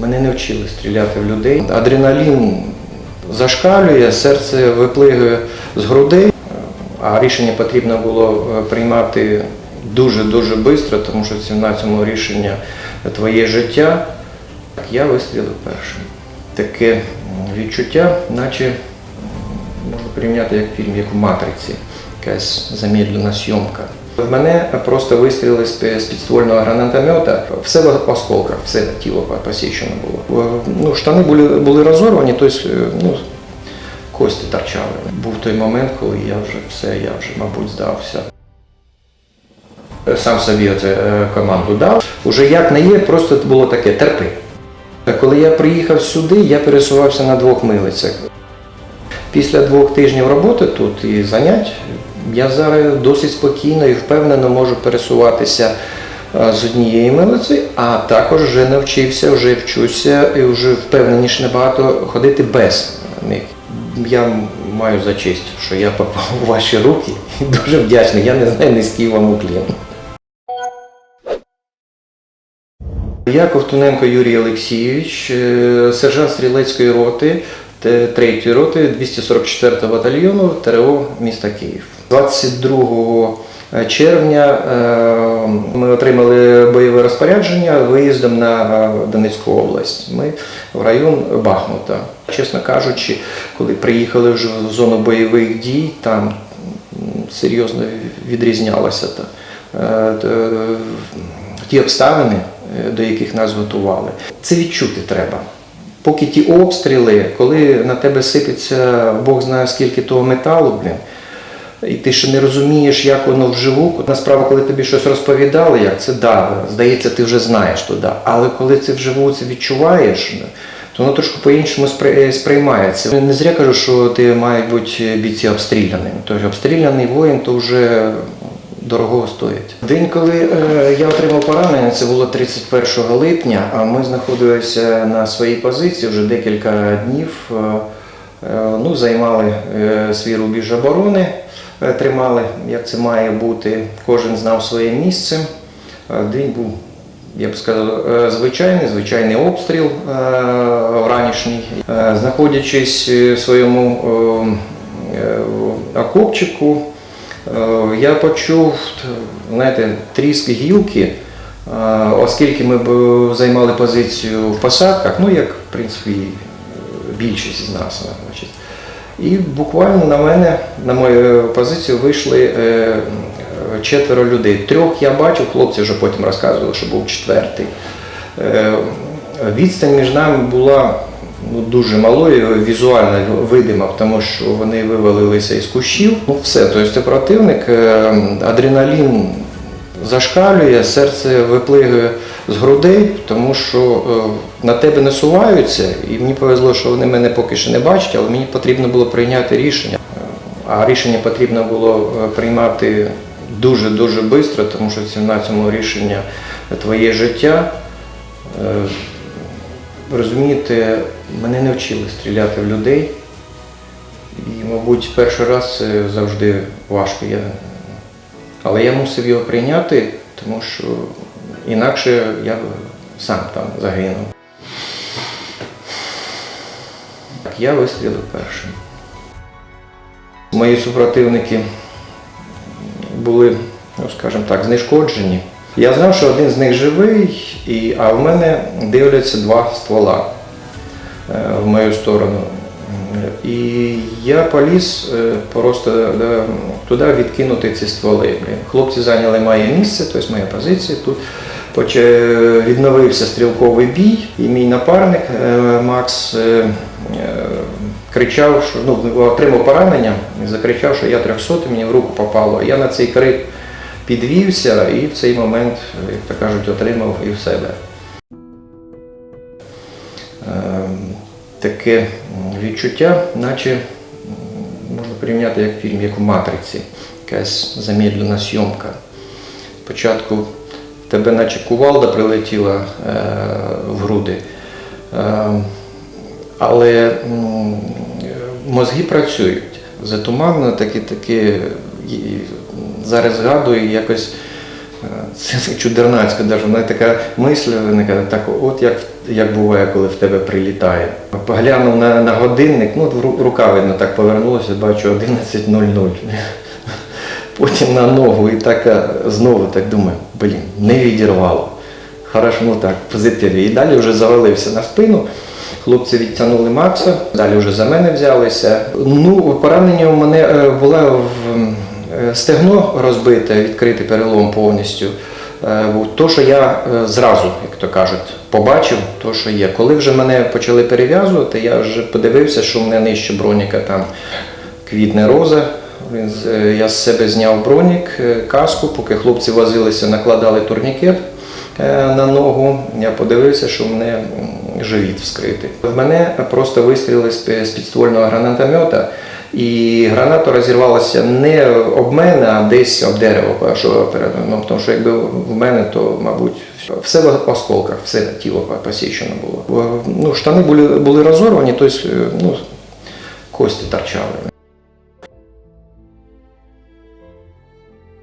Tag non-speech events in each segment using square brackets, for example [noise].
Мене не вчили стріляти в людей. Адреналін зашкалює, серце виплигує з грудей, а рішення потрібно було е, приймати дуже-дуже швидко, тому що на цьому рішення твоє життя. Я вистрілив першим. Таке відчуття, наче м, можна порівняти як фільм, як в матриці, якась замедлена зйомка. В мене просто вистріли з підствольного гранатомета, все в осколках, все тіло посічено було. Ну, штани були, були розорвані, тобто ну, кості торчали. Був той момент, коли я вже все, я вже, мабуть, здався. Сам собі оце е, команду дав. Уже як не є, просто було таке терпи. Коли я приїхав сюди, я пересувався на двох милицях. Після двох тижнів роботи тут і занять, я зараз досить спокійно і впевнено можу пересуватися е, з однієї милиці, а також вже навчився, вже вчуся і вже впевненіше набагато ходити без них. Я маю за честь, що я попав у ваші руки і дуже вдячний. Я не знаю низький вам уклін. Я Ковтуненко Юрій Олексійович, е, сержант стрілецької роти т- 3-ї роти 244 батальйону ТРО міста Київ. 22 червня е, ми отримали бойове розпорядження виїздом на е, Донецьку область. Ми в район Бахмута. Чесно кажучи, коли приїхали вже в зону бойових дій, там серйозно відрізнялося е, ті обставини, е, до яких нас готували. Це відчути треба. Поки ті обстріли, коли на тебе сипеться Бог знає скільки того металу, блін, і ти ще не розумієш, як воно вживу. Насправді, коли тобі щось розповідали, як це да, здається, ти вже знаєш то да. Але коли це вживу це відчуваєш, то воно трошки по-іншому сприймається. Не зря кажу, що ти мають бути бійці обстріляними. Тобто обстріляний воїн то вже дорого стоїть. День, коли е, я отримав поранення, це було 31 липня, а ми знаходилися на своїй позиції вже декілька днів. е, е, ну, займали е, свій рубіж оборони, е, тримали, як це має бути. Кожен знав своє місце. Е, День був, я б сказав, е, звичайний, звичайний обстріл е, вранішній. Е, Знаходячись в своєму е, е, окопчику, Е, Я почув, знаєте, тріск гілки, е, оскільки ми займали позицію в посадках, ну як в принципі більшість з нас. Значить. І буквально на мене, на мою позицію, вийшли е, четверо людей. Трьох я бачив, хлопці вже потім розказували, що був четвертий. Е, Відстань між нами була ну, дуже малою, візуально видима, тому що вони вивалилися із кущів. Ну все, тобто противник, е, адреналін зашкалює, серце виплигує з грудей, тому що е, на тебе насуваються, і мені повезло, що вони мене поки що не бачать, але мені потрібно було прийняти рішення. А рішення потрібно було е, приймати дуже-дуже швидко, тому що це на цьому рішення твоє життя. Е, Розумієте, мене не вчили стріляти в людей. І, мабуть, перший раз це завжди важко. Я... Але я мусив його прийняти, тому що інакше я сам там загинув. Я вистрілив першим. Мої супротивники були, ну скажімо так, знешкоджені. Я знав, що один з них живий, і, а в мене дивляться два ствола е, в мою сторону. І я поліз е, просто е, туди відкинути ці стволи. Хлопці зайняли моє місце, тобто моя позиція тут. Поча- Відновився стрілковий бій, і мій напарник е, Макс е, е, кричав, що ну, отримав поранення закричав, що я 300, мені в руку попало. Я на цей крик підвівся і в цей момент, як то кажуть, отримав і в себе. Таке відчуття, наче можна порівняти як фільм, як в матриці, якась замедлена зйомка. Спочатку тебе наче кувалда прилетіла е, в груди, е, але м, мозги працюють. Затуманно такі такі зараз згадую, якось Це чудернацька, навіть така мисль виникає, так от як, як буває, коли в тебе прилітає. Поглянув на, на годинник, ну рука видно так повернулася, бачу 11.00. Потім на ногу і так знову так думаю, блін, не відірвало. Хорошо, ну так, позитиві. І далі вже завалився на спину. Хлопці відтягнули Макса, далі вже за мене взялися. Ну, поранення у мене е, було в е, стегно розбите, відкритий перелом повністю. Е. То, що я е, зразу, як то кажуть, побачив, то, що є. Коли вже мене почали перев'язувати, я вже подивився, що в мене нижче броніка там квітне роза. Е, Я з себе зняв бронік, е, каску, поки хлопці возилися, накладали турнікет е, на ногу. Я подивився, що в мене живіт вскритий. В мене просто вистріли з підствольного гранатомета, і граната розірвалася не об мене, а десь об дерево, що передо мною. Тому що якби в мене, то, мабуть, все, все в осколках, все тіло посічено було. Е, Ну, штани були, були розорвані, тобто е, ну, кості торчали.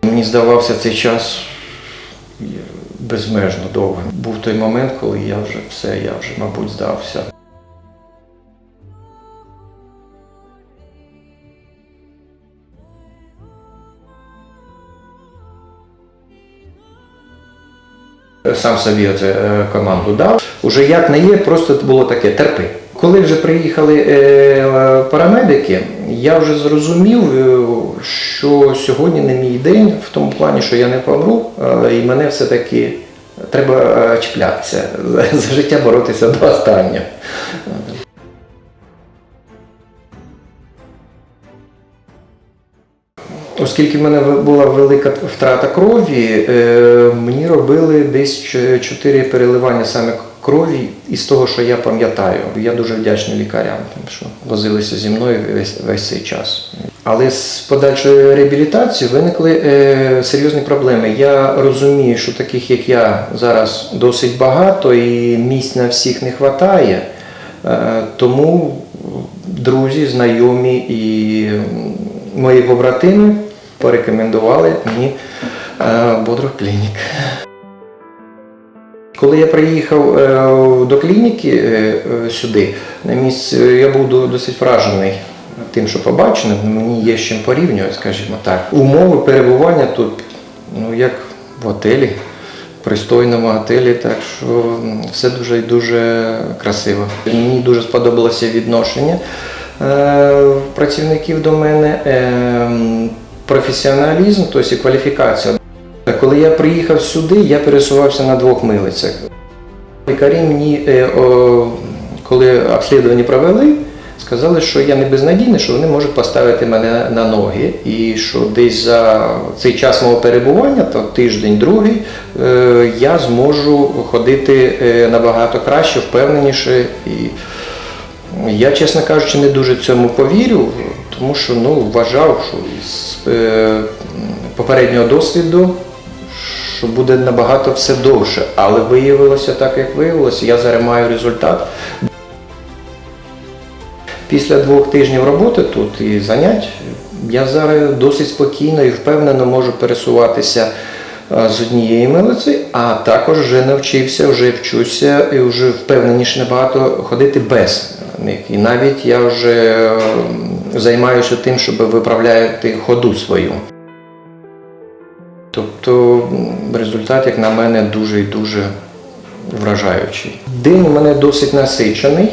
Мені здавався цей час безмежно довгим. Був той момент, коли я вже все, я вже, мабуть, здався. Сам собі оце е, команду дав. Уже як не є, просто було таке терпи. Коли вже приїхали е, парамедики, я вже зрозумів, е, що сьогодні не мій день, в тому плані, що я не помру, і мене все-таки треба чіплятися, [laughs] за життя боротися до останнього. Оскільки в мене була велика втрата крові, е, мені робили десь 4 переливання саме крові із того, що я пам'ятаю. Я дуже вдячний лікарям, що возилися зі мною весь, весь цей час. Але з подальшою реабілітацією виникли е, серйозні проблеми. Я розумію, що таких як я зараз досить багато і місць на всіх не вистачає. Е, тому друзі, знайомі і мої побратими порекомендували мені е, Бодров Клінік. Коли я приїхав е, до клініки е, сюди, на місці, я був досить вражений тим, що побачено. Мені є з чим порівнювати, скажімо так. Умови перебування тут, ну як в готелі, пристойному готелі, так що все дуже і дуже красиво. Мені дуже сподобалося відношення е, працівників до мене, е, професіоналізм, тобто і кваліфікація. Коли я приїхав сюди, я пересувався на двох милицях. Лікарі мені, е, коли обслідування провели, сказали, що я не безнадійний, що вони можуть поставити мене на ноги. І що десь за цей час мого перебування, то тиждень, другий, е, я зможу ходити е, набагато краще, впевненіше. І я, чесно кажучи, не дуже цьому повірю, тому що ну, вважав, що з е, попереднього досвіду, що буде набагато все довше. Але виявилося так, як виявилося. Я зараз маю результат. Після двох тижнів роботи тут і занять, я зараз досить спокійно і впевнено можу пересуватися е, з однієї милиці, а також вже навчився, вже вчуся і вже впевненіше набагато ходити без них. І навіть я вже займаюся тим, щоб виправляти ходу свою. Тобто результат, як на мене, дуже і дуже вражаючий. День у мене досить насичений.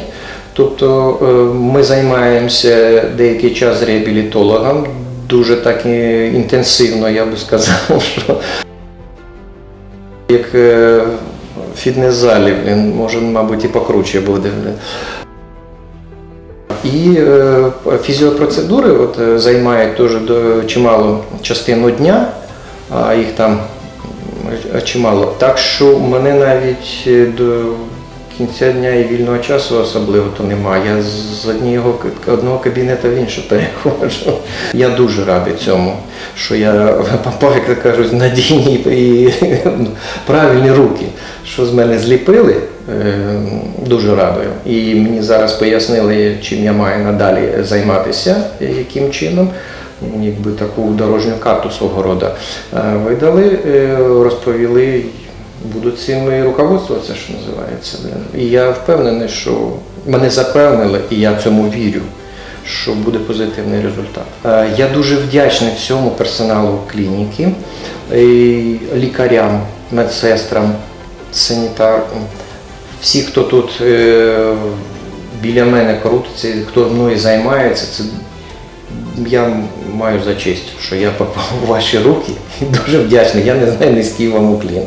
Тобто е, ми займаємося деякий час реабілітологом, дуже так інтенсивно, я би сказав, [laughs] що як е, в фітнес-залі, може, мабуть, і покруче буде. І е, фізіопроцедури от, е, займають до- чимало частину дня, а їх там е, чимало. Так що в мене навіть до кінця дня і вільного часу особливо то немає. Я з одного, одного кабінету в інший переходжу. Я дуже радий цьому, що я [laughs] як кажуть, надійні і [laughs] правильні руки, що з мене зліпили. Е, Дуже радою. І мені зараз пояснили, чим я маю надалі займатися, яким чином. якби таку дорожню карту свого роду е, видали, е, розповіли, буду цим і руководствуватися, що називається. І я впевнений, що мене запевнили, і я цьому вірю. Що буде позитивний результат. Е, Я дуже вдячний всьому персоналу клініки, лікарям, медсестрам, санітаркам, всі, хто тут е, біля мене крутиться, хто мною займається, це я маю за честь, що я попав у ваші руки і [laughs] дуже вдячний. Я не знаю низький вам уклін.